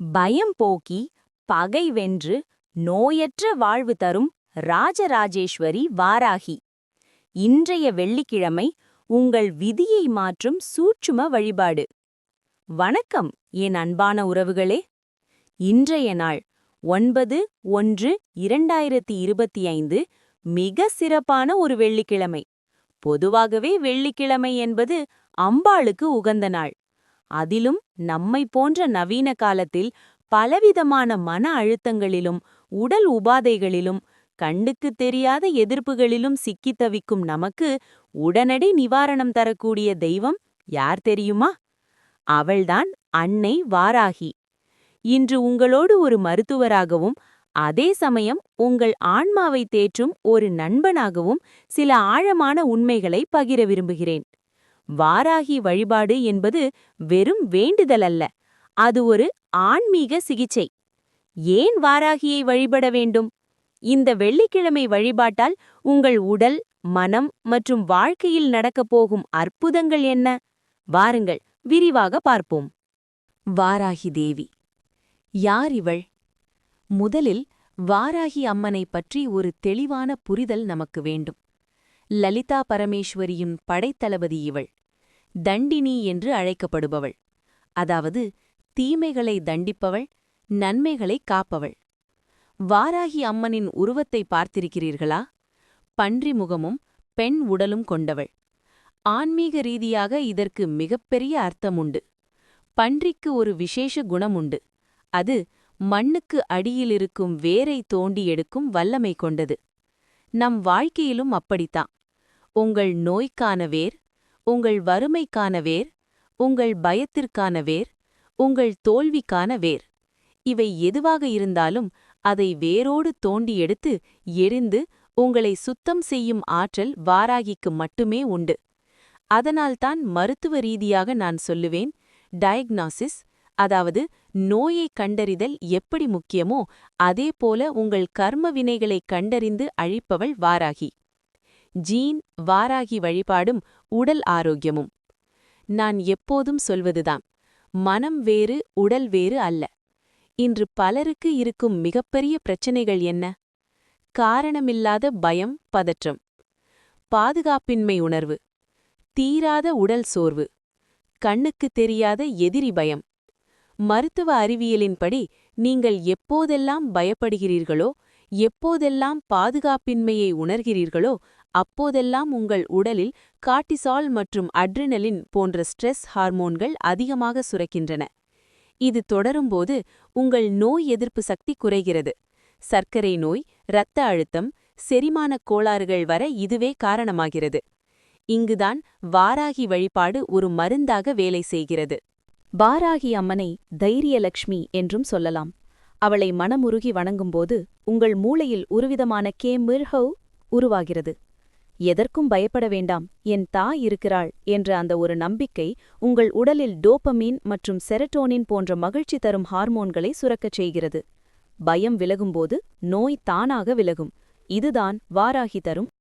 பயம் போக்கி பகை வென்று நோயற்ற வாழ்வு தரும் ராஜராஜேஸ்வரி வாராகி. இன்றைய வெள்ளிக்கிழமை உங்கள் விதியை மாற்றும் சூட்சும வழிபாடு. வணக்கம் என் அன்பான உறவுகளே. இன்றைய நாள் ஒன்பது ஒன்று இரண்டாயிரத்தி இருபத்தி ஐந்து மிக சிறப்பான ஒரு வெள்ளிக்கிழமை. பொதுவாகவே வெள்ளிக்கிழமை என்பது அம்பாளுக்கு உகந்த நாள். அதிலும் நம்மை போன்ற நவீன காலத்தில் பலவிதமான மன அழுத்தங்களிலும் உடல் உபாதைகளிலும் கண்ணுக்கு தெரியாத எதிர்ப்புகளிலும் சிக்கித் தவிக்கும் நமக்கு உடனடி நிவாரணம் தரக்கூடிய தெய்வம் யார் தெரியுமா? அவள்தான் அன்னை வாராகி. இன்று உங்களோடு ஒரு மருத்துவராகவும் அதே சமயம் உங்கள் ஆன்மாவை தேற்றும் ஒரு நண்பனாகவும் சில ஆழமான உண்மைகளை பகிர விரும்புகிறேன். வாராகி வழிபாடு என்பது வெறும் வேண்டுதல் அல்ல அது ஒரு ஆன்மீக சிகிச்சை. ஏன் வாராகியை வழிபட வேண்டும்? இந்த வெள்ளிக்கிழமை வழிபாட்டால் உங்கள் உடல் மனம் மற்றும் வாழ்க்கையில் நடக்கப் போகும் அற்புதங்கள் என்ன? வாருங்கள் விரிவாக பார்ப்போம். வாராகி தேவி. யார் இவள்? முதலில் வாராகி அம்மனை பற்றி ஒரு தெளிவான புரிதல் நமக்கு வேண்டும். லலிதா பரமேஸ்வரியின் படைத்தளபதி இவள். தண்டினி என்று அழைக்கப்படுபவள். அதாவது தீமைகளை தண்டிப்பவள் நன்மைகளை காப்பவள். வாராகி அம்மனின் உருவத்தை பார்த்திருக்கிறீர்களா? பன்றி முகமும் பெண் உடலும் கொண்டவள். ஆன்மீக ரீதியாக இதற்கு மிகப்பெரிய அர்த்தமுண்டு. பன்றிக்கு ஒரு விசேஷ குணமுண்டு. அது மண்ணுக்கு அடியிலிருக்கும் வேரை தோண்டி எடுக்கும் வல்லமை கொண்டது. நம் வாழ்க்கையிலும் அப்படித்தான். உங்கள் நோய்க்கான வேர் உங்கள் வறுமைக்கான வேர் உங்கள் பயத்திற்கான வேர் உங்கள் தோல்விக்கான வேர். இவை எதுவாக இருந்தாலும் அதை வேரோடு தோண்டி எடுத்து எரிந்து உங்களை சுத்தம் செய்யும் ஆற்றல் வாராகிக்கு மட்டுமே உண்டு. அதனால்தான் மருத்துவ ரீதியாக நான் சொல்லுவேன் டயக்னாசிஸ் அதாவது நோயை கண்டறிதல் எப்படி முக்கியமோ அதேபோல உங்கள் கர்ம வினைகளை கண்டறிந்து அழிப்பவள் வாராகி. ஜீன் வாராகி வழிபாடும் உடல் ஆரோக்கியமும். நான் எப்போதும் சொல்வதுதான் மனம் வேறு உடல் வேறு அல்ல. இன்று பலருக்கு இருக்கும் மிகப்பெரிய பிரச்சனைகள் என்ன? காரணமில்லாத பயம் பதற்றம். பாதுகாப்பின்மை உணர்வு. தீராத உடல் சோர்வு. கண்ணுக்கு தெரியாத எதிரி பயம். மருத்துவ அறிவியலின்படி நீங்கள் எப்போதெல்லாம் பயப்படுகிறீர்களோ எப்போதெல்லாம் பாதுகாப்பின்மையை உணர்கிறீர்களோ அப்போதெல்லாம் உங்கள் உடலில் கார்டிசால் மற்றும் அட்ரினலின் போன்ற ஸ்ட்ரெஸ் ஹார்மோன்கள் அதிகமாக சுரக்கின்றன. இது தொடரும்போது உங்கள் நோய் எதிர்ப்பு சக்தி குறைகிறது. சர்க்கரை நோய் இரத்த அழுத்தம் செரிமானக் கோளாறுகள் வர இதுவே காரணமாகிறது. இங்குதான் வாராகி வழிபாடு ஒரு மருந்தாக வேலை செய்கிறது. வாராகி அம்மனை தைரியலக்ஷ்மி என்றும் சொல்லலாம். அவளை மனமுருகி வணங்கும்போது உங்கள் மூளையில் ஒருவிதமான கே மிர்ஹவ் உருவாகிறது. எதற்கும் பயப்பட வேண்டாம் என் தா இருக்கிறாள் என்ற அந்த ஒரு நம்பிக்கை உங்கள் உடலில் டோப்பமீன் மற்றும் செரட்டோனின் போன்ற மகிழ்ச்சி தரும் ஹார்மோன்களை சுரக்கச் செய்கிறது. பயம் விலகும்போது நோய் தானாக விலகும். இதுதான் வாராகி தரும்